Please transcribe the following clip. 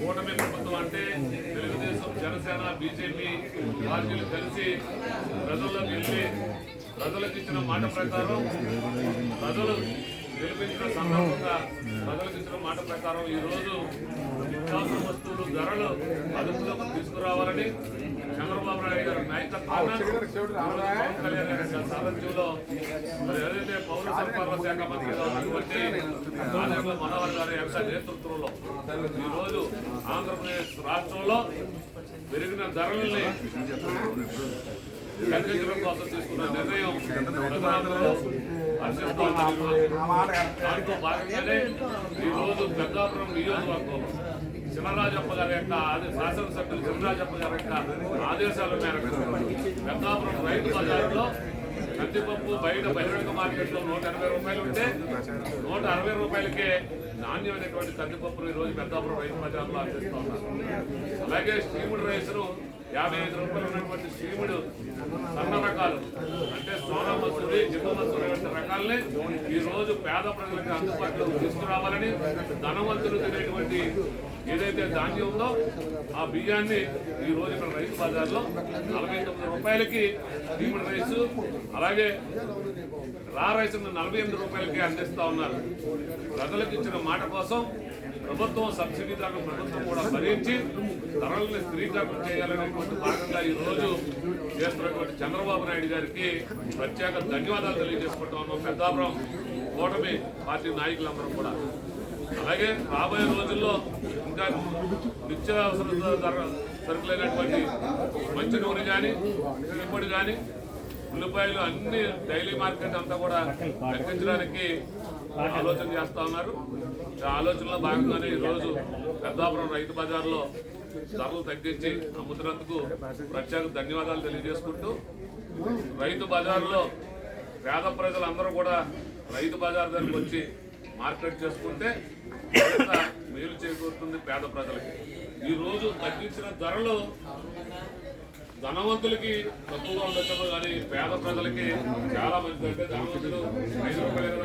కూటమి ప్రభుత్వం అంటే తెలుగుదేశం జనసేన బీజేపీ పార్టీలు కలిసి ప్రజల్లోకి వెళ్ళి ప్రజలకు ఇచ్చిన మాట ప్రకారం ప్రజలు గెలిపించిన సందర్భంగా ప్రజలకు ఇచ్చిన మాట ప్రకారం ఈ రోజు నిత్యావసర వస్తువులు ధరలు అదుపులోకి తీసుకురావాలని చంద్రబాబు నాయుడు గారి నాయకత్వాన పవన్ కళ్యాణ్ గారి సారథ్యంలో మరి ఏదైతే పౌర సరఫరాల శాఖ మంత్రిగా ఉన్నటువంటి యొక్క నేతృత్వంలో ఈ రోజు ఆంధ్రప్రదేశ్ రాష్ట్రంలో పెరిగిన ధరల్ని తగ్గించడం కోసం తీసుకున్న నిర్ణయం ఈరోజు. దాంట్లో భాగంగానే ఈ రోజు పెద్దాపురం నియోజకవర్గంలో శివరాజప్ప గారి యొక్క శాసనసభ్యులు శివరాజప్ప గారి యొక్క ఆదేశాల మేరకు పెద్దాపురం రైతు బజార్లో కందిపప్పు బయట బహిరంగ మార్కెట్లో నూట ఎనభై రూపాయలు ఉంటే నూట అరవై రూపాయలకే నాణ్యమైనటువంటి కందిపప్పును ఈ రోజు పెద్దాపురం రైతు బజార్లో అందిస్తూ ఉన్నారు. అలాగే స్టీముడు రైస్ను యాభై ఐదు రూపాయలు ఉన్నటువంటి శ్రీముడు సన్న రకాలు అంటే సోనా మసూరి జిమ్మ మసూరి వంటి రకాలని ఈరోజు పేద ప్రజలకు అందుబాటులో తీసుకురావాలని ధనవంతులు తినేటువంటి ఏదైతే ధాన్యం ఉందో ఆ బియ్యాన్ని ఈ రోజు ఇక్కడ రైతు బజార్లో నలభై తొమ్మిది రూపాయలకి శ్రీముడు రైస్ అలాగే రా రైస్ నలభై ఎనిమిది రూపాయలకి అందిస్తూ ఉన్నారు. ప్రజలకు ఇచ్చిన మాట కోసం ప్రభుత్వం సబ్సిడీ దాకా ప్రభుత్వం కూడా భరించి ధరలను స్థిరీకరణ చేయాలనేటువంటి భాగంగా ఈ రోజు చేస్తున్నటువంటి చంద్రబాబు నాయుడు గారికి ప్రత్యేక ధన్యవాదాలు తెలియజేసుకుంటా ఉన్నాం. పెద్దాపురం కూటమి పార్టీ నాయకులందరూ కూడా. అలాగే రాబోయే రోజుల్లో ఇంకా నిత్యావసర ధర సరుకులైనటువంటి మంచి నూనె కానీ పొడి కానీ ఉల్లిపాయలు అన్ని డైలీ మార్కెట్ అంతా కూడా తగ్గించడానికి ఆలోచన చేస్తూ ఉన్నారు. ఆలోచనలో భాగంగానే ఈరోజు పెద్దాపురం రైతు బజార్లో ధరలు తగ్గించి అమ్ముతున్నందుకు ప్రత్యేక ధన్యవాదాలు తెలియజేసుకుంటూ రైతు బజార్లో పేద ప్రజలందరూ కూడా రైతు బజార్ దగ్గరికి వచ్చి మార్కెట్ చేసుకుంటే మేలు చేకూరుతుంది పేద ప్రజలకి? ఈ రోజు తగ్గించిన ధరలు ధనవంతులకి తక్కువగా ఉండొచ్చు కానీ పేద ప్రజలకి చాలా మంచిది. అంటే ధనవంతులు ఐదు రూపాయలు